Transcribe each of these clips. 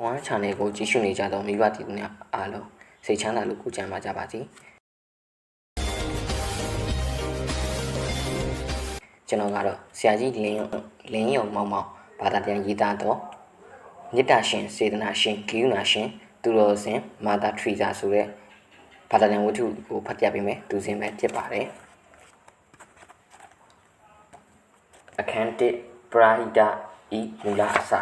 ခွန်အား channel ကိုကြည့်ရှုနေကြသောမိဘပြည်သူများအားလုံးစိတ်ချမ်းသာလို့ကိုယ်ကျန်းမာကြပါစေကျွန်တော်ကတော့ဆရာကြီးလင်းယုံလင်းယုံမောင်မောင်ဘာသာပြန်ရေးသားတော့မေတ္တာရှင်စေတနာရှင်ဂိယူနာရှင် သူတော်စင်မာတာထရီဇာဆိုတဲ့ဘာသာပြန်ဝတ္ထုကိုဖတ်ပြပေးမယ်သူစင်ပဲဖြစ်ပါတယ်အခန်းတစ်ပရာဟိတဤမူလအစ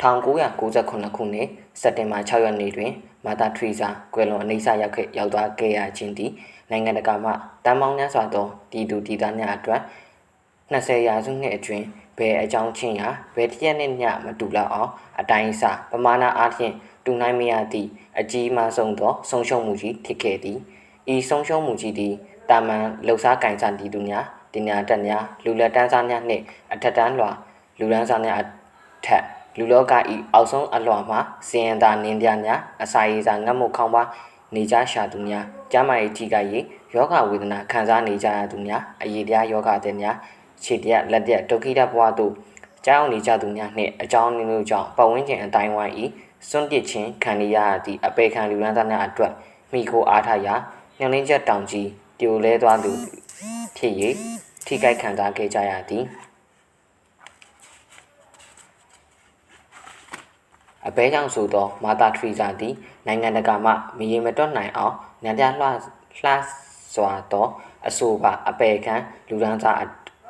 1998ခုနှစ်စက်တင်ဘာ6ရက်နေ့တွင်မာတာထရီဇာကွယ်လွန်အနေဆရောက်ခဲ့ရောက်သွားခဲ့ရခြင်းသည်နိုင်ငံတကာမှတန်ပေါင်းများစွာသောပြည်သူပြည်သားများအတွက်20ရာစုနှစ်အတွင်းဘယ်အကြောင်းချင်းရာဘယ်တစ်ရက်နဲ့မျှမတူလောက်အောင်အတိုင်းအစပမာဏအားဖြင့်တူနိုင်မရသည့်အကြီးမားဆုံးသောဆုံးရှုံးမှုကြီးဖြစ်ခဲ့သည်ဤဆုံးရှုံးမှုကြီးသည်တာမန်လှုပ်ရှားကင်ဆန်ပြည်သူများတင်ညာတက်များလူလက်တန်းစားများနှင့်အထက်တန်းလွှာလူရန်စားများအထက် လူလောကဤအောက်ဆုံးအလွှာမှာစင်ရတာနင်းပြများအစာရည်စာငတ်မှုခေါင်းပါနေကြရှာသူများကျမ်းမာရေးထိခိုက်ရေးယောဂဝေဒနာခံစားနေကြရသူများအရေးတရားယောဂတဲ့များခြေတရက်လက်ရက်ဒုက္ခိတဘဝတို့ကြောင်းနေကြသူများနှင့်အကြောင်းအမျိုးကြောင့်ပတ်ဝန်းကျင်အတိုင်းဝိုင်းဤစွန့်ပစ်ခြင်းခံရရသည့်အပေခံလူရန်သားများအတွက်မိခိုအားထားရာညှိနှင်းချက်တောင်ကြီးပြိုလဲသွားသူဖြစ်၍ထိခိုက်ခံစားခဲ့ကြရသည် အဘဲကြောင့်ဆိုသောမာတာထရီဇာသည်နိုင်ငံတကာမှမရေမတွက်နိုင်အောင်ညံပြလှလှစွာသောအဆိုပါအပေခံလူဒန်းစား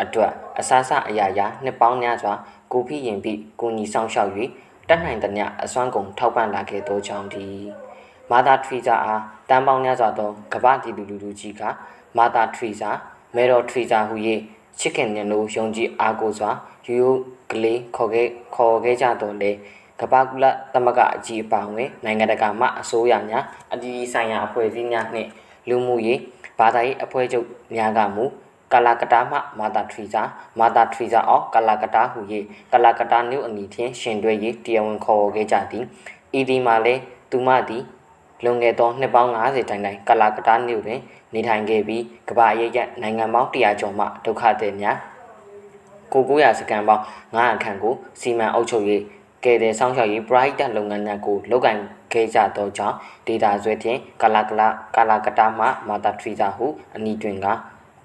အတွက်အဆဆအရာရာနှစ်ပေါင်းများစွာကိုဖိရင်ပြီးကိုညီဆောင်ရှောက်၍တက်နိုင်သမျှအစွမ်းကုန်ထောက်ပံ့လာခဲ့သောကြောင့်ဒီမာတာထရီဇာအားတန်ပေါင်းများစွာသောကပ္ပတီလူလူလူကြီးကမာတာထရီဇာမေတော်ထရီဇာဟူ၍ချစ်ခင်ညနိုယုံကြည်အားကိုစွာယူယူကလေးခေါ်ခဲ့ခေါ်ခဲ့ကြတော်လဲ ကပ္ပကုလသမဂ္ဂအကြီးအပါဝင်နိုင်ငံတကာမှအစိုးရများအတည်တည်ဆိုင်ရာအဖွဲ့အစည်းများနှင့်လူမှုရေးဘာသာရေးအဖွဲ့ချုပ်များကမူကာလာကတာမှမာတာထရီဇာမာတာထရီဇာအောကာလာကတာဟူ၍ကာလာကတာမြို့အနီးဖြင့်ရှင်တွဲ၍တရားဝင်ခေါ်ဝေါ်ခဲ့ကြသည်ဤဒီမှာလည်းသူမသည်လွန်ခဲ့သောနှစ်ပေါင်း90တိုင်တိုင်ကာလာကတာမြို့တွင်နေထိုင်ခဲ့ပြီးကမ္ဘာရေးရနိုင်ငံပေါင်း100ကျော်မှဒုက္ခသည်များကို900စကန်ပေါင်း900ခန့်ကိုစီမံအုပ်ချုပ်၍ ကဲတဲ့ဆောင်းလျှောက်ရေး bright လုပ်ငန်းများကိုလုပ်ကိုင်ခဲ့ကြသောကြောင့်ဒေတာဆွဲဖြင့်ကာလာကလာကာလာကတာမှမာတာထရီဇာဟုအနီးတွင်က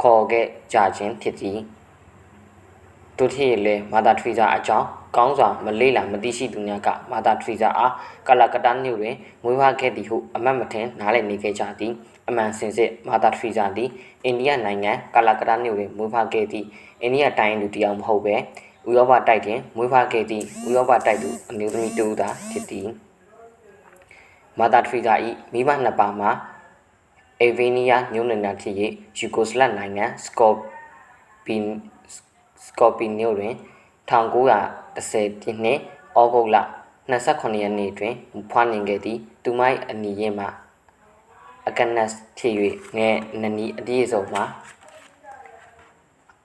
ခေါ်ခဲ့ကြခြင်းဖြစ်သည်တို့ထည့်လေမာတာထရီဇာအကြောင်းကောင်းစွာမလေးလာမသိရှိသူများကမာတာထရီဇာအားကာလာကတာမြို့တွင်မွေးဖွားခဲ့သည်ဟုအမတ်မထင်နားလည်နေခဲ့ကြသည်အမှန်စင်စစ်မာတာထရီဇာသည်အိန္ဒိယနိုင်ငံကာလာကတာမြို့တွင်မွေးဖွားခဲ့သည့်အိန္ဒိယတိုင်းလူတစ်ယောက်မဟုတ်ပဲ ဥရောပတိုက်တွင်မွေးဖွားခဲ့သည့်ဥရောပတိုက်သူအမျိုးသမီးတူသာဖြစ်သည်မာတာထရီဇာ၏မိဘနှစ်ပါးမှာအေဗီနီးယားညွန်းနယ်များဖြစ်၍ယူဂိုစလတ်နိုင်ငံစကော့ပီစကော့ပီမြို့တွင်1910ပြည့်နှစ်ဩဂုတ်လ29ရက်နေ့တွင်ဖွားမြင်ခဲ့သည်သူမိုက်အနီးရင်မှအကနက်ဖြစ်၍ငဲနနီအပြည့်စုံမှာ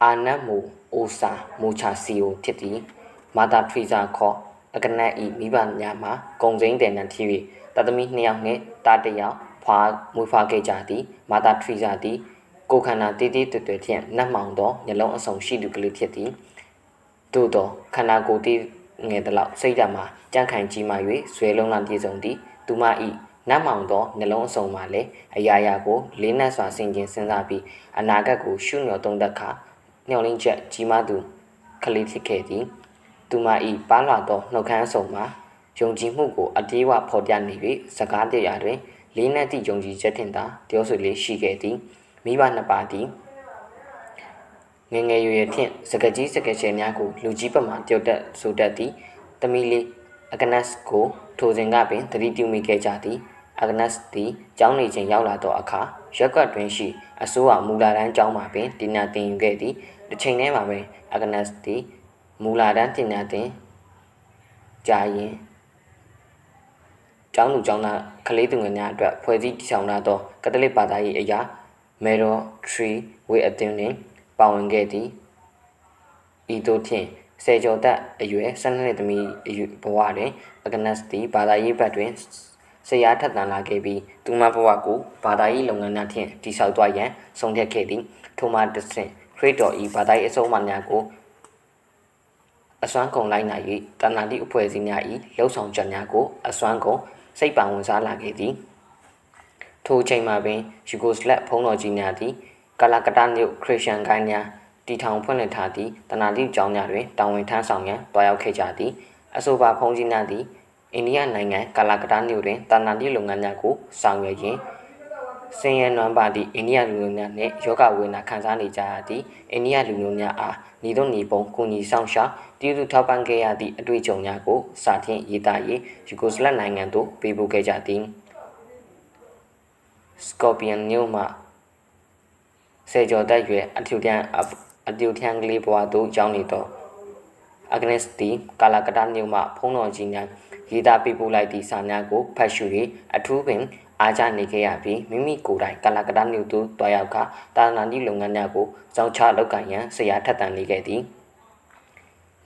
အာနတ်မူ အိုစာမူချာစီယိုဖြစ်သည်မာတာထရီဇာခေါ်အကနက်ဤမိဘများမှာဂုံစိမ့်တယ်နံဖြစ်၍တသမီနှစ်ယောက်နှင့်တားတစ်ယောက်ဖွာမွေးဖွားခဲ့ကြသည်မာတာထရီဇာသည်ကိုခန္ဓာတည်တည်တွေ့တွေ့ဖြင့်နှက်မှောင်သောညလုံးအစုံရှိသူကလေးဖြစ်သည်သို့သောခန္ဓာကိုယ်တည်ငယ်သလောက်စိတ်ဓာတ်မှာကြန့်ခိုင်ကြီးမာ၍ဇွဲလုံးလာပြည့်စုံသည်သူမဤနတ်မောင်သောနှလုံးအစုံမှာလည်းအရာရာကိုလေးနက်စွာဆင်ခြင်စဉ်းစားပြီးအနာဂတ်ကိုရှုညော်သုံးသပ်ခါ မျှော်လင့်ချက်ကြီးမားသူကလေးဖြစ်ခဲ့သည်သူမဤပါလာသောနှုတ်ခမ်းအစုံမှာယုံကြည်မှုကိုအပြေးအဝဖော်ပြနေ၍စကားတရားတွင်လေးနက်သည့်ယုံကြည်ချက်ထင်သာပြောဆိုလေးရှိခဲ့သည်မိဘနှစ်ပါးသည်ငယ်ငယ်ရွယ်ရွယ်ဖြင့်စကကြီးစကချေများကိုလူကြီးပမာတယောက်တက်ဆိုတတ်သည်တမီလေးအဂနက်ကိုထိုစဉ်ကပင်သတိပြုမိခဲ့ကြသည်အဂနက်သည်ကျောင်းနေချိန်ရောက်လာသောအခါရက်ကွက်တွင်ရှိအစိုးရမူလာတန်းကျောင်းမှာပင်တင်ညာတင်ယူခဲ့သည် တစ်ချိန်တည်းမှာပင်အဂနက်သည်မူလာတန်းတင်ညာတင်ကြာရင်ကျောင်းသူကျောင်းသားကလေးသူငယ်များအတွက်ဖွဲ့စည်းတည်ဆောင်လာသောကက်သလစ်ဘာသာရေးအရာမေရိုထရီဝေအသင်းတွင်ပါဝင်ခဲ့သည်ဤသို့ဖြင့်ဆယ်ကျော်သက်အရွယ်12နှစ်သမီးအရွယ်ဘဝတွင်အဂနက်သည်ဘာသာရေးဘက်တွင်ဆရာထက်သန်လာခဲ့ပြီးသူမဘဝကိုဘာသာရေးလုပ်ငန်းများဖြင့်တည်ဆောက်သွားရန်ဆုံးဖြတ်ခဲ့သည်ထိုမှတစ်ဆင့် ခရစ်တော်ဤဘာသာရေးအဆုံးအမများကိုအစွမ်းကုန်လိုက်နိုင်၍တဏ္ဍာတိအဖွဲ့အစည်းများ၏လှုပ်ဆောင်ချက်များကိုအစွမ်းကုန်စိတ်ပါဝင်စားလာခဲ့သည်ထိုအချိန်မှာပင်ယူဂိုစလက်ဖုံးတော်ကြီးများသည်ကာလာကတမြို့ခရစ်ယာန်ဂိုင်းများတီထောင်ဖွင့်လှစ်ထားသည့်တဏ္ဍာတိကျောင်းများတွင်တာဝန်ထမ်းဆောင်ရန်တွားရောက်ခဲ့ကြသည်အဆိုပါဖုံးကြီးများသည်အိန္ဒိယနိုင်ငံကာလာကတမြို့တွင်တဏ္ဍာတိလုပ်ငန်းများကိုဆောင်ရွက်ရင်း စင်ရနွမ်းပါသည့်အိန္ဒိယလူမျိုးများနှင့်ယောဂဝေဒနာခံစားနေကြရသည့်အိန္ဒိယလူမျိုးများအားညီတို့ညီပုံကုညီဆောင်ရှာတည်သူထောက်ပံ့ခဲ့ရသည့်အတွေ့အကြုံများကိုစာထင်းရေးသားရေးယူဂိုစလတ်နိုင်ငံသို့ပေးပို့ခဲ့ကြသည်စကော်ပီယန်မြို့မှဆယ်ကျော်တက်ရွယ်အထူတန်းအတူထန်းကလေးဘဝသို့ရောက်နေသောအဂနက်စ်တီကာလာကတမြို့မှဖုံးတော်ကြီးများရေးသားပေးပို့လိုက်သည့်စာများကိုဖတ်ရှု၍အထူးပင် အားကြနေခဲ့ရပြီးမိမိကိုယ်တိုင်ကာလာကတမြို့သို့တွားရောက်ကတာနာတိလုပ်ငန်းများကိုစောင့်ချလုပ်ကိုင်ရန်ဆရာထက်သန်နေခဲ့သည်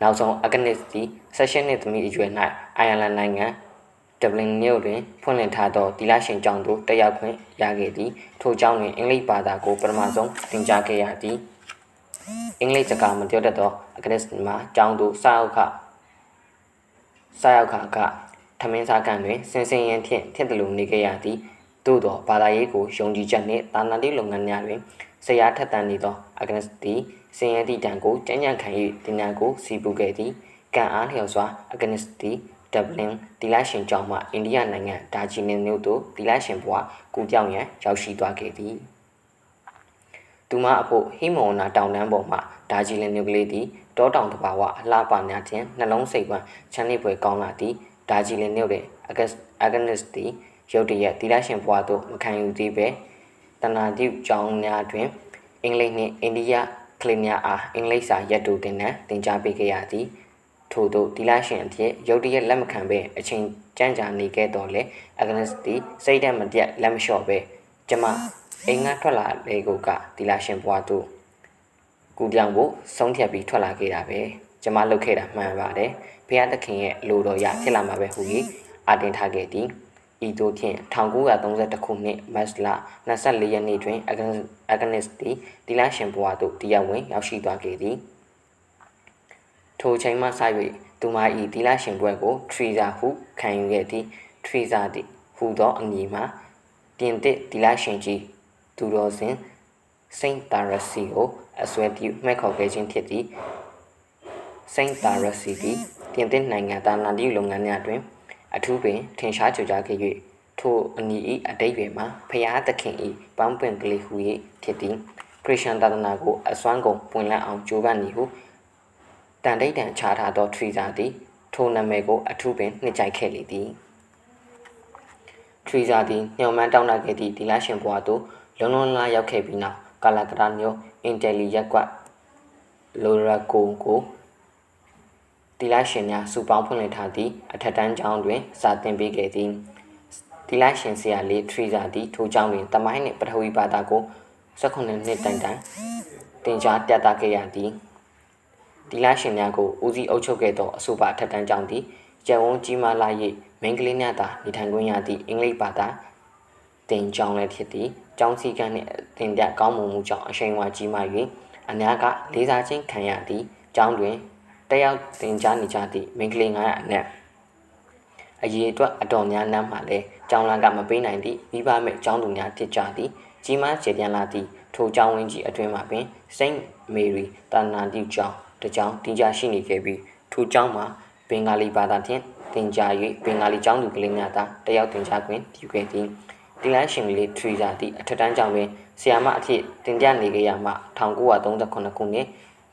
နောက်ဆုံးအဂနစ်တီဆက်ရှင်နှစ်သမီးအရွယ်၌အိုင်ယာလန်နိုင်ငံဒဗလင်မြို့တွင်ဖွင့်လှစ်ထားသောတီလာရှင်ကျောင်းသို့တက်ရောက်ခွင့်ရခဲ့သည်ထိုကျောင်းတွင်အင်္ဂလိပ်ဘာသာကိုပထမဆုံးသင်ကြားခဲ့ရသည်အင်္ဂလိပ်စကားမပြောတတ်သောအဂနစ်မှာကျောင်းသို့စာအုပ်ခစာရောက်ခက ထမင်းစားကန်တွင်စင်စင်ရင်ဖြင့်ထစ်တလူနေခဲ့ရသည်သို့သောဘာသာရေးကိုယုံကြည်ချက်နှင့်တာနာတိလုပ်ငန်းများတွင်ဆရာထက်သန်နေသောအဂနစ်သည်စင်ရသည့်တံကိုကြံ့ကြံ့ခံ၍တင်ညာကိုစီပူခဲ့သည်ကံအားလျော်စွာအဂနစ်သည်ဒဗလင်တီလာရှင်ကျောင်းမှအိန္ဒိယနိုင်ငံဒါဂျီလင်မြို့သို့တီလာရှင်ဘွားကူပြောင်းရန်ရောက်ရှိသွားခဲ့သည်သူမအဖို့ဟိမဝန္နာတောင်တန်းပေါ်မှဒါဂျီလင်မြို့ကလေးသည်တောတောင်တဘာဝအလှပများခြင်းနှလုံးစိတ်ဝမ်းချမ်းမြေ့ပွဲကောင်းလာသည် ဒါဂျီလင်မြို့တွင်အဂတ်အဂနစ်သည်ရုတ်တရက်တီလာရှင်ဘွားသို့မခံယူသေးပဲတနာတိကျောင်းများတွင်အင်္ဂလိပ်နှင့်အိန္ဒိယကလစ်များအားအင်္ဂလိပ်စာရက်တူတင်နှံသင်ကြားပေးခဲ့ရသည်ထို့သောဒီလာရှင်အဖြစ်ရုတ်တရက်လက်မခံပဲအချိန်ကြမ်းကြာနေခဲ့တော့လေအဂနစ်သည်စိတ်ဓာတ်မပြတ်လက်မလျှော့ပဲကျမအိမ်ကထွက်လာလေကိုကဒီလာရှင်ဘွားတို့ကူပြောင်ဖို့ဆုံးဖြတ်ပြီးထွက်လာခဲ့တာပဲ ကျမလုပ်ခဲ့တာမှန်ပါတယ်ဘုရားသခင်ရဲ့လိုတော်ရဖြစ်လာမှာပဲဟူ၍အာတင်ထားခဲ့သည်ဤသို့ဖြင့်1932ခုနှစ်မတ်လ24ရက်နေ့တွင်အဂနစ်သည်ဒီလာရှင်ဘွားတို့တရားဝင်ရောက်ရှိသွားခဲ့သည်ထိုချိန်မှစ၍သူမ၏ဒီလာရှင်ဘွဲကိုထရီဇာဟုခံယူခဲ့သည်ထရီဇာသည်ဟူသောအမည်မှာပြင်သစ်ဒီလာရှင်ကြီးသူတော်စင်စိန့်တာရစီကိုအစွဲပြုမှတ်ခေါ်ခဲ့ခြင်းဖြစ်သည် စိန့်တာရစီသည်ပြင်သစ်နိုင်ငံတာနာတိလုပ်ငန်းများတွင်အထူးပင်ထင်ရှားကြွကြားခဲ့၍ထိုအနီ၏အတိတ်ပဲမှာဖျားသခင်၏ပန်းပွင့်ကလေးဟူ၍ဖြစ်သည်ခရစ်ယာန်သာသနာကိုအစွမ်းကုန်ပွင့်လန်းအောင်ကြိုးပမ်းနေဟုတန်တိတ်တန်ချထားသောထရီဇာသည်ထိုနာမည်ကိုအထူးပင်နှစ်ကြိုက်ခဲ့လေသည်ထရီဇာသည်ညှော်မှန်းတောင်းတခဲ့သည့်ဒီလာရှင်ဘွားသို့လုံလုံလာရောက်ခဲ့ပြီးနောက်ကာလာကရာမျိုးအင်တယ်လီရက်ကွက်လိုရာကိုကို တီလာရှင်များစုပေါင်းဖွင့်လှစ်ထားသည့်အထက်တန်းကျောင်းတွင်စာသင်ပေးခဲ့သည်တီလာရှင်ဆရာလေးထရီဇာသည်ထိုကျောင်းတွင်တမိုင်းနှင့်ပထဝီဘာသာကို18နှစ်တိုင်တိုင်သင်ကြားပြသခဲ့ရသည်တီလာရှင်များကိုဦးစီးအုပ်ချုပ်ခဲ့သောအဆိုပါအထက်တန်းကျောင်းသည်ကျန်ဝန်းကြီးမားလာ၍မိန်းကလေးများသာနေထိုင်ခွင့်ရသည့်အင်္ဂလိပ်ဘာသာတင်ကျောင်းလည်းဖြစ်သည်ကျောင်းစည်းကမ်းနှင့်တင်ပြကောင်းမွန်မှုကြောင့်အရှိန်အဝါကြီးမား၍အများကလေးစားခြင်းခံရသည့်ကျောင်းတွင် တက်ရောက်တင်ကြားနေကြသည့်မိန်းကလေး900အနက်အရေးအတွက်အတော်များများမှလည်းကျောင်းလန်းကမပေးနိုင်သည့်မိဘမဲ့ကျောင်းသူများဖြစ်ကြသည်ကြီးမားကျေပြန်လာသည့်ထိုကျောင်းဝင်းကြီးအတွင်းမှာပင်စိန့်မေရီတာနာတိကျောင်းတကြောင်တင်ကြားရှိနေခဲ့ပြီးထိုကျောင်းမှာဘင်္ဂါလီဘာသာဖြင့်တင်ကြား၍ဘင်္ဂါလီကျောင်းသူကလေးများသာတက်ရောက်တင်ကြားခွင့်ပြုခဲ့သည်တီလန်ရှင်လေးထရီဇာသည့်အထက်တန်းကျောင်းတွင်ဆီယာမအဖြစ်တင်ပြနေခဲ့ရမှ1938ခုနှစ်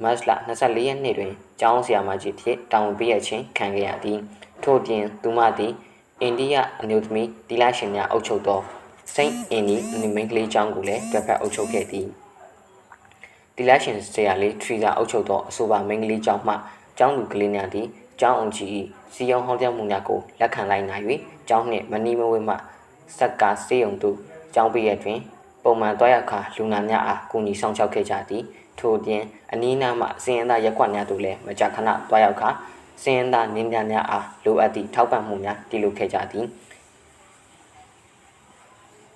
မတ်လ24ရက်နေ့တွင်ကျောင်းဆီယာမကြီးဖြစ်တာဝန်ပေးရခြင်းခံခဲ့ရသည်ထို့ပြင်သူမသည်အိန္ဒိယအမျိုးသမီးတီလာရှင်များအုပ်ချုပ်သောစိန့်အင်ဒီအနီမင်းကလေးကျောင်းကိုလည်းတွဲဖက်အုပ်ချုပ်ခဲ့သည်တီလာရှင်ဆရာလေးထရီဇာအုပ်ချုပ်သောအဆိုပါမင်းကလေးကျောင်းမှကျောင်းသူကလေးများသည်ကျောင်းအောင်ကြီး၏စီယုံဟောင်းပြောင်းမှုများကိုလက်ခံလိုက်နိုင်၍ကျောင်းနှင့်မနီမဝဲမှစက်ကာစေယုံသို့ကျောင်းပြည့်ရတွင် ပုံမှန်တွားရောက်ခါလူနာများအားကူညီဆောင်ရှောက်ခဲ့ကြသည် ထို့အပြင်အနီးနားမှစင်ရသားရက်ကွက်များသို့လည်းမကြာခဏတွားရောက်ခါစင်ရသားနင်းများများအားလိုအပ်သည့်ထောက်ပံ့မှုများပြုလုပ်ခဲ့ကြသည်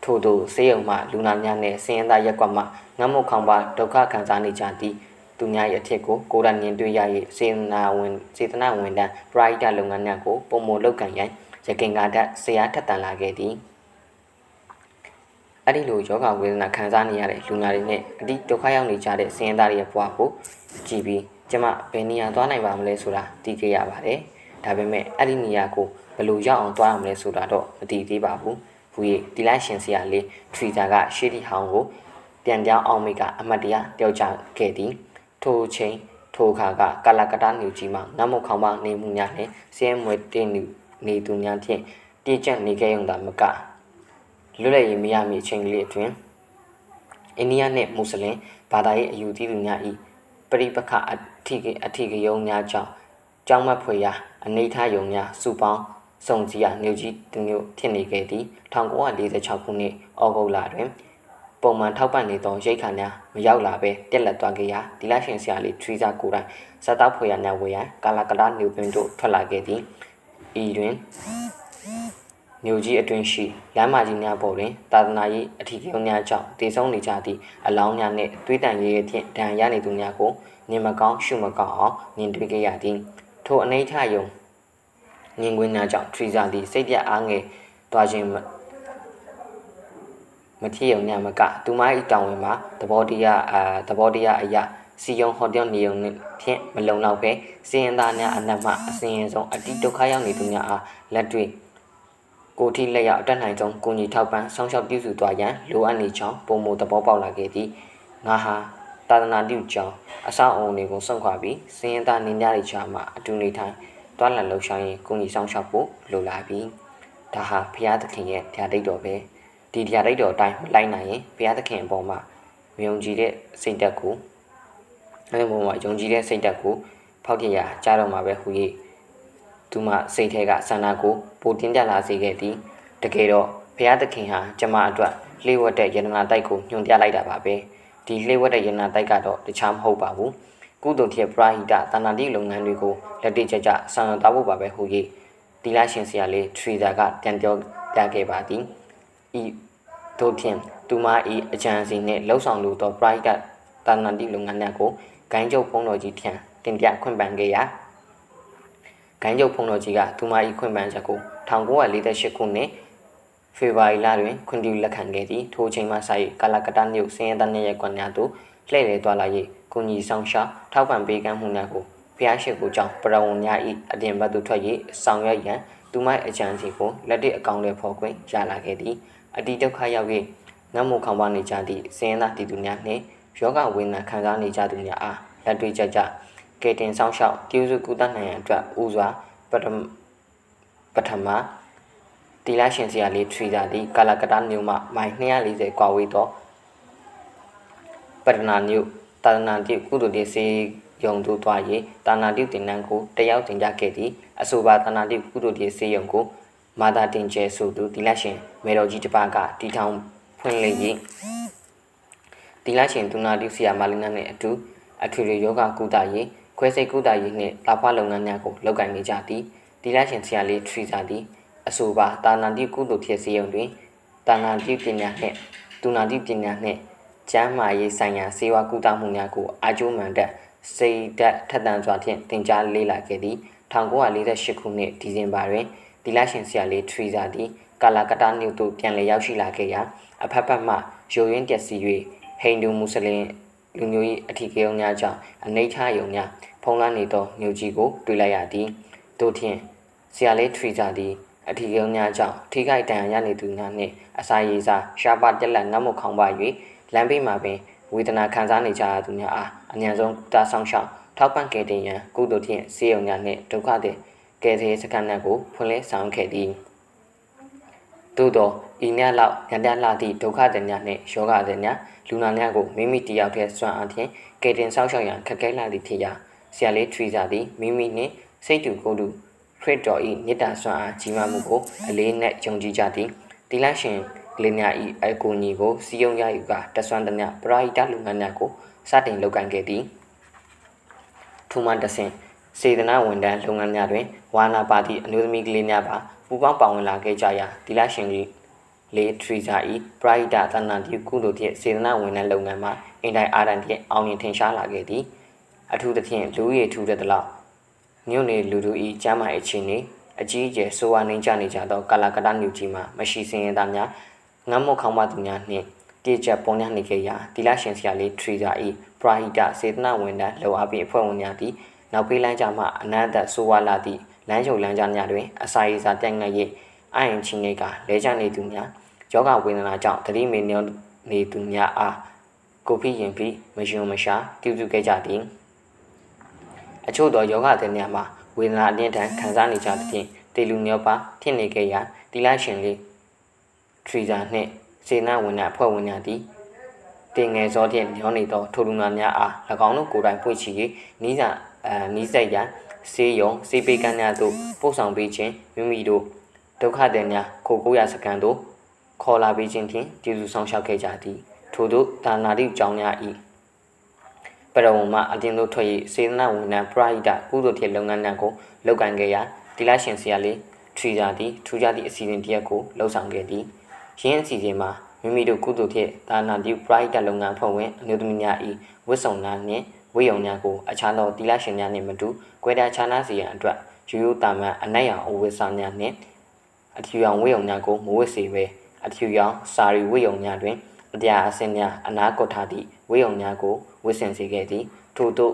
ထို့သောစေယုံမှလူနာများနှင့်စင်ရသားရက်ကွက်မှငတ်မုတ်ခေါင်ပါဒုက္ခခံစားနေကြသည့်သူသူများ၏အထက်ကိုကိုယ်တိုင်မြင်တွေ့ရ၍စေတနာဝင်စေတနာဝင်တန်းပရိဒလုပ်ငန်းများကိုပုံမလုပ်ကံရန်ရခင်ကတဆရာထက်တန်လာခဲ့သည် အဲ့ဒီလိုယောဂဝေဒနာခံစားနေရတဲ့လူနာတွေနဲ့အတိဒုက္ခရောက်နေကြတဲ့ဆင်းရဲသားတွေရဲ့ဘဝကိုကြည်ပြီးကျမဘယ်နေရာသွားနိုင်ပါမလဲဆိုတာသိခဲ့ရပါတယ်ဒါပေမဲ့အဲ့ဒီနေရာကိုဘယ်လိုရောက်အောင်သွားရမလဲဆိုတာတော့မသိသေးပါဘူး။ဘူရီတီလိုက်ရှင်ဆရာလေးထရီတာကရှေးတီဟောင်းကိုပြန်ပြောင်းအောင်မိကအမတ်တရားပြောကြခဲ့သည်။ထိုချိန်ထိုအခါကကာလကတနူကြီးမှာနမုတ်ခေါင်းပါနေမှုများနဲ့ဆင်းမွေတင်းနေနေသူများဖြင့်တည်ကျက်နေခဲ့ရုံသာမက လွတ်လပ်ရေးမရမီအချိန်ကလေးအတွင်းအိန္ဒိယနှင့်မွတ်စလင်ဘာသာရေးအယူသီးသူများ၏ပရိပခအထီကအထီကယုံများကြောင့်ကြောင်းမဖွေရာအနေထားယုံများစုပေါင်းစုံကြီးရမြို့ကြီးတမျိုးဖြစ်နေခဲ့သည်1946ခုနှစ်ဩဂုတ်လတွင်ပုံမှန်ထောက်ပံ့နေသောရိတ်ခါများမရောက်လာဘဲပြက်လက်သွားခဲ့ရာဒီလရှင်ဆရာလေးထရီဇာကိုတိုင်စက်တောက်ဖွေရများဝေရန်ကာလာကလာနေပင်တို့ထွက်လာခဲ့သည်ဤတွင် မြို့ကြီးအတွင်ရှိလမ်းမကြီးများပေါ်တွင်တာသနာရေးအထီးကျုံများကြောင့်တည်ဆုံနေကြသည့်အလောင်းများနှင့်တွေးတန်ရည်ဖြင့်ဒဏ်ရနေသူများကိုမြင်မကောင်းရှုမကောင်းအောင်မြင်တွေ့ခဲ့ရသည်ထိုအနိဋ္ဌယုံငင်ကွင်းများကြောင့်ထရီဇာသည်စိတ်ပြအားငယ်သွားခြင်းမထီယုံညမကသူမ၏တောင်းဝင်မှာသဘောတရားအာသဘောတရားအရာစီယုံဟော်တယ်နေုံဖြင့်မလုံလောက်ပဲစည်ရင်သားများအနက်မှအစင်ရင်ဆုံးအတိဒုက္ခရောက်နေသူများအားလက်တွေ့ ကိုထိလက်ရောက်အတက်နိုင်ဆုံးကိုညီထောက်ပံ့ဆောင်းလျှောက်ပြုစုသွားရန်လိုအပ်နေကြောင်းပုံမသဘောပေါက်လာခဲ့သည်ငါဟာသာသနာပြုကြောင်းအဆောက်အုံတွေကိုစွန့်ခွာပြီးစည်ရင်သားနေများတွေချာမှအတူနေထိုင်တွားလန်လှုပ်ရှားရင်ကိုကြီးဆောင်ရှောက်ဖို့လိုလာပြီဒါဟာဘုရားသခင်ရဲ့ဓာတ်တိတ်တော်ပဲဒီဓာတ်တိတ်တော်အတိုင်းမလိုက်နိုင်ရင်ဘုရားသခင်အပေါ်မှာမယုံကြည်တဲ့စိတ်ဓာတ်ကိုအဲဒီပုံမှာယုံကြည်တဲ့စိတ်ဓာတ်ကိုဖောက်ပြရကြားတော့မှာပဲဟူ၍ သူမစိတ်ထဲကဆန္ဒကိုပိုတင်းကြလာစေခဲ့သည်တကယ်တော့ဘုရားသခင်ဟာကျမအတွက်လှေဝတ်တဲ့ယန္တနာတိုက်ကိုညွှန်ပြလိုက်တာပါပဲဒီလှေဝတ်တဲ့ယန္တနာတိုက်ကတော့တခြားမဟုတ်ပါဘူးကုသိုလ်ထက်ပရာဟိတတာနာတိလုပ်ငန်းတွေကိုလက်တိကျကျဆောင်ရွက်သွားဖို့ပါပဲဟူ၍တီလာရှင်ဆရာလေးထရီဒါကပြန်ပြောပြခဲ့ပါသည်ဤတို့ဖြင့်သူမ၏အကြံစီနှင့်လှုပ်ဆောင်လိုသောပရာဟိတတာနာတိလုပ်ငန်းများကိုဂိုင်းကျုပ်ဖုံးတော်ကြီးထံတင်ပြခွင့်ပန်ခဲ့ရာ ဂိုင်းကျုပ်ဖုံးတော်ကြီးကသူမ၏ခွင့်ပန်ချက်ကို1948ခုနှစ်ဖေဖော်ဝါရီလတွင်ခွင့်ပြုလက်ခံခဲ့သည်ထိုချိန်မှစ၍ကာလကတမြို့စင်းရဲတန်းရဲ့ကွန်များသို့လှည့်လည်သွားလာ၍ကုညီဆောင်ရှာထောက်ပံ့ပေးကမ်းမှုများကိုဖျားရှိကိုကြောင့်ပရဝဏ်များ၏အတင်ဘတ်သို့ထွက်၍ဆောင်ရွက်ရန်သူမအကြံစီကိုလက်တစ်အကောင့်တွေဖော်ခွင့်ရလာခဲ့သည်အတိဒုက္ခရောက်၍ငတ်မှုခံပါနေကြသည့်စင်းသားတီသူများနှင့်ယောဂဝေဒနာခံစားနေကြသူများအားလက်တွေ့ကြကြ ကဲတင်ဆောင်ရှောက်ပြုစုကုသနိုင်ရန်အတွက်ဥစွာပထမပထမတီလာရှင်ဆရာလေးထရီတာသည်ကာလကတာမြို့မှမိုင်240ကွာဝေးသောပတနာမြို့တာနာတိကုသိုလ်တိစေယုံသို့သွား၍တာနာတိတင်နန်းကိုတယောက်တင်ကြခဲ့သည်အဆိုပါတာနာတိကုသိုလ်တိစေယုံကိုမာတာတင်ကျဲဆိုသူတီလာရှင်မေတော်ကြီးတစ်ပါးကတီထောင်ဖွင့်လိုက်၍တီလာရှင်သူနာတိဆရာမာလီနာနှင့်အတူအထွေထွေယောဂကုသရေး ခွဲစိတ်ကုသရေးနှင့်လာဖွားလုပ်ငန်းများကိုလုပ်ကိုင်နေကြသည်တီလာရှင်ဆရာလေးထရီစာသည်အဆိုပါတာနာတိကုသိုလ်ဖြစ်စေုံတွင်တာနာတိပညာနှင့်သူနာတိပညာနှင့်ကျမ်းမာရေးဆိုင်ရာစေဝါကုသမှုများကိုအာကျိုးမှန်တဲ့စိတ်ဓာတ်ထက်သန်စွာဖြင့်တင် जा လေ့လာခဲ့သည်1948ခုနှစ်ဒီဇင်ဘာတွင်ဒီလရှင်ဆရာလေးထရီဇာသည်ကာလာကတာမြို့သို့ပြန်လည်ရောက်ရှိလာခဲ့ရာအဖက်ဖက်မှရိုရင်းတက်စီ၍ဟိန္ဒူမွတ်စလင်လူမျိုး၏အထီးကယုံများကြောင့်အနိဋ္ဌယုံများ ဖုံးလွှမ်းနေသောမြို့ကြီးကိုတွေ့လိုက်ရသည်တို့ဖြင့်ဆရာလေးထရီဇာသည်အထီးကယုံများကြောင့်ထိခိုက်ဒဏ်ရာရနေသူများနှင့်အစာရည်စာရှားပါတက်လက်ငတ်မှုခေါင်းပါ၍လမ်းဘေးမှာပင်ဝေဒနာခံစားနေကြသူများအားအញ្ញံဆုံးတာဆောင်ရှောက်ထောက်ပံ့ခဲ့တဲ့ရန်ကုသိုလ်ဖြင့်စေယုံများနှင့်ဒုက္ခတွေကယ်ဆယ်စခန်းများကိုဖွင့်လှစ်ဆောင်ခဲ့သည်သို့သောဤညလောက်ညံတလာသည့်ဒုက္ခတွေများနှင့်ယောဂတွေများလူနာများကိုမိမိတယောက်တည်းစွမ်းအားဖြင့်ကယ်တင်ဆောက်ရှောက်ရန်ခက်ခဲလာသည့်ဖြစ်ရာ ဆရာလေးထရီဇာသည်မိမိနှင့်စိတ်တူကိုယ်တူခရစ်တော်၏မေတ္တာစွမ်းအားကြီးမားမှုကိုအလေးနက်ယုံကြည်ကြသည်တိလရှင်ကလေးများ၏အကူအညီကိုစီယုံရယူကတဆွမ်းသမျှပရာဟိတလူငန်းများကိုစတင်လုပ်ကိုင်ခဲ့သည်ထူမန်တဆင်စေတနာဝန်ထမ်းလုပ်ငန်းများတွင်ဝါနာပါတီအမျိုးသမီးကလေးများပါပူပေါင်းပါဝင်လာခဲ့ကြရာဒီလရှင်ကြီးလေထရီဇာ၏ပရာဟိတသဏ္ဍာန်ဒီကုသိုလ်ဖြင့်စေတနာဝန်ထမ်းလုပ်ငန်းမှာအင်တိုင်းအာရန်ဖြင့်အောင်မြင်ထင်ရှားလာခဲ့သည် အထူးသဖြင့်လူရည်ထူတဲ့တလောက်မြို့နေလူတို့ဤကျမ်းမာအခြေအနေအကြီးအကျယ်ဆိုးဝါးနှိမ့်ချနေကြသောကာလာကတညူကြီးမှာမရှိစင်ရသားများငမ်းမောက်ခေါင်းမသူများနှင့်တည်ချက်ပေါ်များနေခဲ့ရာတီလာရှင်ဆရာလေးထရီဇာဤပရာဟိတစေတနာဝန်ထမ်းလောအပ်ပြီးအဖွဲ့ဝင်များသည်နောက်ဖေးလမ်းကြမှအနန္တဆိုးဝါးလာသည့်လမ်းချုပ်လမ်းကြများတွင်အစာရေစာပြန့်ငတ်၍အယင်ချင်းငိတ်ကလဲကျနေသူများယောဂဝေဒနာကြောင့်တတိမေညောနေသူများအားကိုဖိရင်ဖိမယုံမရှာပြုစုခဲ့ကြသည် အချို့သောယောဂသည်များမှာဝေဒနာအတင်းထန်ခံစားနေကြသဖြင့်တေလူမျောပါဖြစ်နေခဲ့ရာတီလာရှင်လေးထရီဇာနှင့်စေနာဝန်ထမ်းအဖွဲ့ဝင်များသည်တင်ငယ်စောဖြင့်မျောနေသောထိုလူနာများအား၎င်းတို့ကိုယ်တိုင်ပွင့်ချီ၍နီးစာအဲနီးစက်ရန်စေယုံစေပေကန်းများသို့ပို့ဆောင်ပေးခြင်းမိမိတို့ဒုက္ခသည်များခိုကိုရစကန်သို့ခေါ်လာပေးခြင်းဖြင့်ကျေးဇူးဆောင်ရှောက်ခဲ့ကြသည်ထို့သို့ဒါနာတိကြောင့်များ၏ ပရဝံမှအတင်းတို့ထွက်၍စေနာဝန်ထမ်းပရိဒကုသိုလ်ဖြစ်လုပ်ငန်းများကိုလုပ်ကိုင်ခဲ့ရာတိလရှင်ဆရာလေးထရီကြသည်ထူကြသည့်အစီအစဉ်တစ်ရပ်ကိုလှုပ်ဆောင်ခဲ့သည်ရင်းအစီအစဉ်မှာမိမိတို့ကုသိုလ်ဖြစ်ဒါနာတိပရိဒလုပ်ငန်းဖွဲ့ဝင်အမျိုးသမီးများ၏ဝတ်ဆောင်များနှင့်ဝိယုံများကိုအခြားသောတိလရှင်များနှင့်မတူကွဲတာခြားနားစီရန်အတွက်ရိုးရိုးတာမန်အနက်ရောင်အဝတ်စားများနှင့်အထူရောင်ဝိယုံများကိုမဝတ်စေဘဲအထူရောင်စာရီဝိယုံများတွင် အတရားအစင်းများအနာကွတ်ထားသည့်ဝိယုံများကိုဝတ်ဆင်စေခဲ့သည်ထို့သို့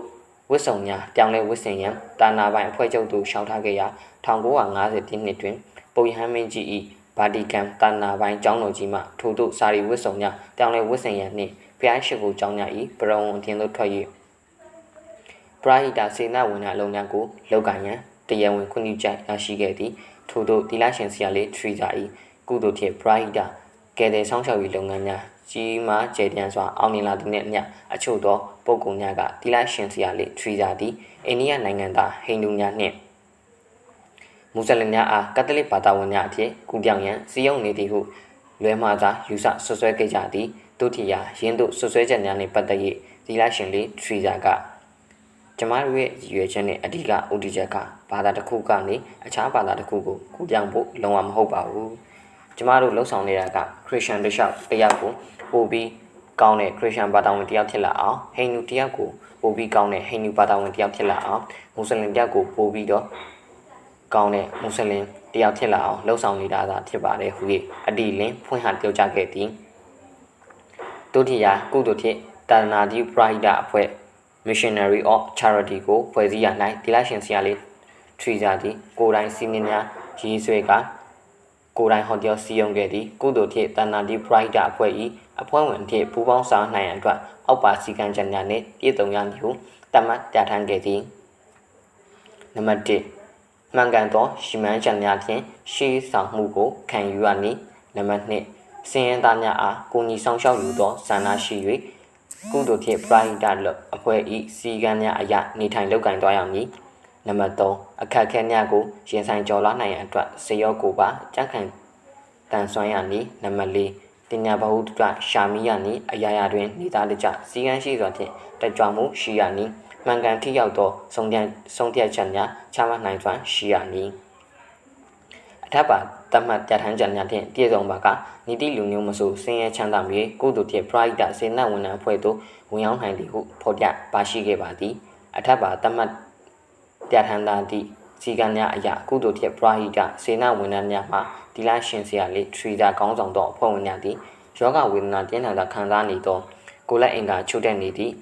ဝတ်ဆောင်များပြောင်းလဲဝတ်ဆင်ရန်တာနာပိုင်အဖွဲ့ချုပ်သို့ရှောင်ထားခဲ့ရာ1950ပြည့်နှစ်တွင်ပုပ်ယဟန်မင်းကြီး၏ဗာတီကန်တာနာပိုင်ကျောင်းတော်ကြီးမှထို့သို့စာရီဝတ်ဆောင်များပြောင်းလဲဝတ်ဆင်ရန်နှင့်ဖျားရှိခိုးကျောင်းများ၏ပရဝံအတင်းသို့ထွက်၍ပရာဟိတာစေနာဝန်ထမ်းအလုံးများကိုလောက်ကန်ရန်တရားဝင်ခွင့်ပြုချက်ရရှိခဲ့သည်ထို့သို့တီလာရှင်ဆရာလေးထရီဇာ၏ကုသိုလ်ဖြင့်ပရာဟိတာကယ်တယ်ဆောင်ရှောက်ရေးလုပ်ငန်းများ ကြီးမားကျယ်ပြန့်စွာအောင်မြင်လာသည့်နှင့်အမျှအချို့သောပုဂ္ဂိုလ်များကတီလာရှင်ဆရာလေးထရီဇာသည်အိန္ဒိယနိုင်ငံသားဟိန္ဒူများနှင့်မွတ်စလင်များအားကက်သလစ်ဘာသာဝင်များအဖြစ်ကူပြောင်းရန်စီယုံနေသည်ဟုလွဲမှားသာယူဆဆွဆွဲခဲ့ကြသည်တို့ထီယာရင်းတို့ဆွဆွဲချက်များနှင့်ပတ်သက်၍တီလာရှင်လေးထရီဇာကကျမတို့ရဲ့ရည်ရွယ်ချက်နဲ့အဓိကဥတီချက်ကဘာသာတစ်ခုကနေအခြားဘာသာတစ်ခုကိုကူပြောင်းဖို့လုံးဝမဟုတ်ပါဘူးကျမတို့လှုပ်ဆောင်နေတာကခရစ်ယာန်တစ်လျှောက်တရားကို ပို့ပြီးကောင်းတဲ့ခရစ်ယာန်ဘာသာဝင်တယောက်ဖြစ်လာအောင်ဟိန္ဒူတယောက်ကိုပို့ပြီးကောင်းတဲ့ဟိန္ဒူဘာသာဝင်တယောက်ဖြစ်လာအောင်မွတ်စလင်တယောက်ကိုပို့ပြီးတော့ကောင်းတဲ့မွတ်စလင်တယောက်ဖြစ်လာအောင်လှုပ်ဆောင်နေတာသာဖြစ်ပါတယ်ဟူ၍အတီလင်းဖွင့်ဟပြောကြားခဲ့သည်ဒုတိယကုသိုလ်ဖြစ်တာနာတိပရိဒအဖွဲ့ Missionary of Charity ကိုဖွဲ့စည်းရ၌တိလရှင်ဆရာလေးထရီဇာသည်ကိုယ်တိုင်စီမင်းများရေးဆွဲက ကိုယ်တိုင်ဟောပြောစီယုံခဲ့သည်ကုသိုလ်ဖြစ်တဏ္ဍာတိပရိဒအဖွဲ့၏အဖွဲ့ဝင်ဖြစ်ပူးပေါင်းဆောင်နိုင်ရန်အတွက်အောက်ပါစီကံချက်များနှင့်ပြည့်စုံရမည်ဟုတမတ်ပြဋ္ဌာန်းခဲ့သည်နံပါတ်1မှန်ကန်သောရှီမန်းချက်များဖြင့်ရှေးဆောင်မှုကိုခံယူရမည်နံပါတ်2စင်ရင်သားများအားကိုညီဆောင်ရှောက်ယူသောဇာနာရှိ၍ကုသိုလ်ဖြင့်ပရိဒတ်လအဖွဲ့၏စီကံများအရနေထိုင်လုပ်ကင်သွားရမည် နံပါတ်3အခက်အခဲများကိုရင်ဆိုင်ကျော်လွှားနိုင်ရန်အတွက်စေရောကိုပါကြံ့ခိုင်တန်ဆွမ်းရမည်နံပါတ်4တင်ညာဘဟုတုရှာမိရမည်အရာရာတွင်နေသားတကြစီကံရှိစွာဖြင့်တကြွမှုရှိရမည်မှန်ကန်ထိရောက်သောဆုံးဖြတ်ဆုံးဖြတ်ချက်များချမှတ်နိုင်စွာရှိရမည်အထက်ပါတတ်မှတ်ပြဋ္ဌာန်းချက်များဖြင့်ပြည့်စုံပါကနိတိလူမျိုးမဆိုစင်ရဲချမ်းသာမြေကုသိုလ်ဖြင့်ပရိဒစေနတ်ဝန်ထမ်းအဖွဲ့သို့ဝင်ရောက်နိုင်သည်ဟုဖော်ပြပါရှိခဲ့ပါသည်အထက်ပါတတ်မှတ် ပြဋ္ဌာန်းသာသည့်စီကံများအရာကုသိုလ်ဖြင့်ပရိဒစေနတ်ဝန်ထမ်းများမှာဒီလရှင်ဆရာလေးထရီဒါကောင်းဆောင်သောအဖွဲ့ဝင်များသည်ယောဂဝေဒနာပြင်းထန်စွာခံစားနေသောကိုယ်လက်အင်္ဂါချို့တဲ့နေသည့်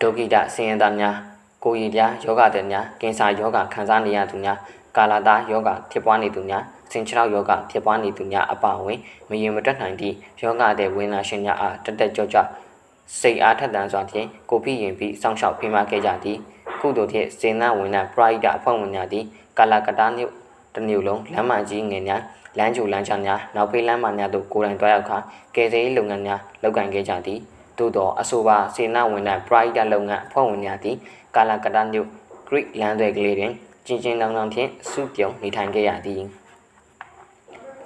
ဒုက္ခိတဆင်းရဲသားများကိုယ်ရည်ပြားယောဂတဲ့များကင်ဆာယောဂခံစားနေရသူများကာလာသားယောဂဖြစ်ပွားနေသူများစင်ချောက်ယောဂဖြစ်ပွားနေသူများအပါအဝင်မရင်မတက်နိုင်သည့်ယောဂတဲ့ဝိညာဉ်ရှင်များအားတက်တက်ကြွကြွစိတ်အားထက်သန်စွာဖြင့်ကိုဖိရင်ပြီးစောင့်ရှောက်ဖိမခဲ့ကြသည် ကုသိုလ်ဖြင့်စေနာဝိညာဉ်ပရိဒအဖွဲ့ဝင်များသည်ကာလာကတာနှုတ်တမျိုးလုံးလမ်းမကြီးငယ်များလမ်းကြိုလမ်းချများနောက်ဖေးလမ်းမများသို့ကိုယ်တိုင်တွားရောက်ခါကယ်ဆယ်ရေးလုပ်ငန်းများလုပ်ကိုင်ခဲ့ကြသည်သို့သောအဆိုပါစေနာဝန်ထမ်းပရိုက်တာလုပ်ငန်းအဖွဲ့ဝင်များသည်ကာလာကတာမြို့ Greek လမ်းတွေကလေးတွင်ကျင်းချင်းတောင်တောင်ဖြင့်စုပြုံနေထိုင်ခဲ့ရသည်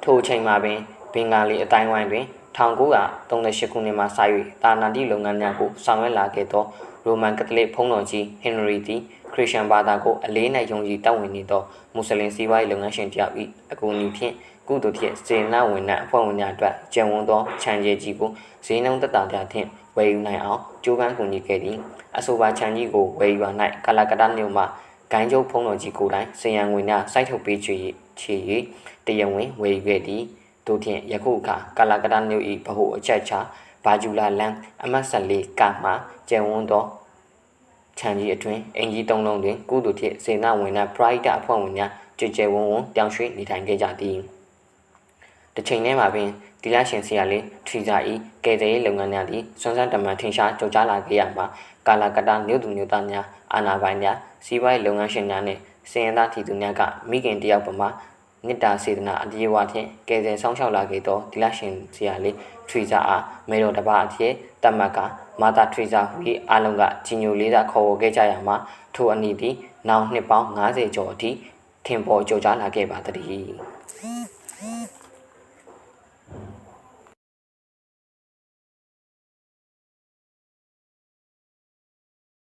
ထိုအချိန်မှာပင်ဘင်္ဂါလီအတိုင်းဝိုင်းတွင် 1938ခုနှစ်မှစ၍တာနာတိလုပ်ငန်းများကိုဆောင်ရွက်လာခဲ့သောရိုမန်ကက်သလစ်ဘုန်းတော်ကြီးဟင်နရီသည်ခရစ်ယာန်ဘာသာကိုအလေးနက်ယုံကြည်တောက်ဝင်နေသောမွတ်စလင်စီးပွားရေးလုပ်ငန်းရှင်တယောက်၏အကူအညီဖြင့်ကုသိုလ်ဖြင့်စေနာဝန်ထမ်းအဖွဲ့ဝင်များအတွက်ကျန်ဝန်းသောခြံရည်ကြီးကိုဈေးနှုန်းသက်သာပြဖြင့်ဝယ်ယူနိုင်အောင်ကြိုးပမ်းကူညီခဲ့သည်အဆိုပါခြံကြီးကိုဝယ်ယူရ၌ကာလာကတမြို့မှဂိုင်းကျုပ်ဖုံးတော်ကြီးကိုယ်တိုင်စရန်ငွေများစိုက်ထုတ်ပေးချေချေ၍တရားဝင်ဝယ်ယူခဲ့သည် တို့ဖြင့်ယခုအခါကာလာကတမြို့၏ဗဟုအချက်ချဘာဂျူလာလန်အမတ်၁၄ကမှကျန်ဝန်းသောခြံကြီးအတွင်းအင်ကြီးသုံးလုံးတွင်ကုသိုလ်ဖြင့်စေနာဝင်နှင့်ပရိုက်တာအဖွဲ့ဝင်များကြွကြဲဝန်းဝန်းပြောင်းရွှေ့နေထိုင်ခဲ့ကြသည်တစ်ချိန်တည်းမှာပင်ဒီလရှင်ဆရာလေးထရီဇာဤကယ်ဆယ်ရေးလုပ်ငန်းများသည်စွမ်းစမ်းတမန်ထင်ရှားကြော်ကြားလာခဲ့ရမှာကာလာကတာမြို့သူမြို့သားများအာဏာပိုင်များစီးပွားရေးလုပ်ငန်းရှင်များနှင့်စင်ရသားထီသူများကမိခင်တယောက်ပမာ မေတ္တာစေတနာအပြည့်အဝဖြင့်ကယ်ဆယ်ဆောင်ရှောက်လာခဲ့သောဒီလရှင်ဆရာလေးထရီဇာအားမေတော်တပါအဖြစ်တတ်မှတ်ကမာတာထရီဇာဟူ၏အားလုံးကကြီးညိုလေးသာခေါ်ဝေါ်ခဲ့ကြရမှာထိုအနည်းသည် နောင်နှစ်ပေါင်း90ကျော်အထိထင်ပေါ်ကြော်ကြားလာခဲ့ပါသည်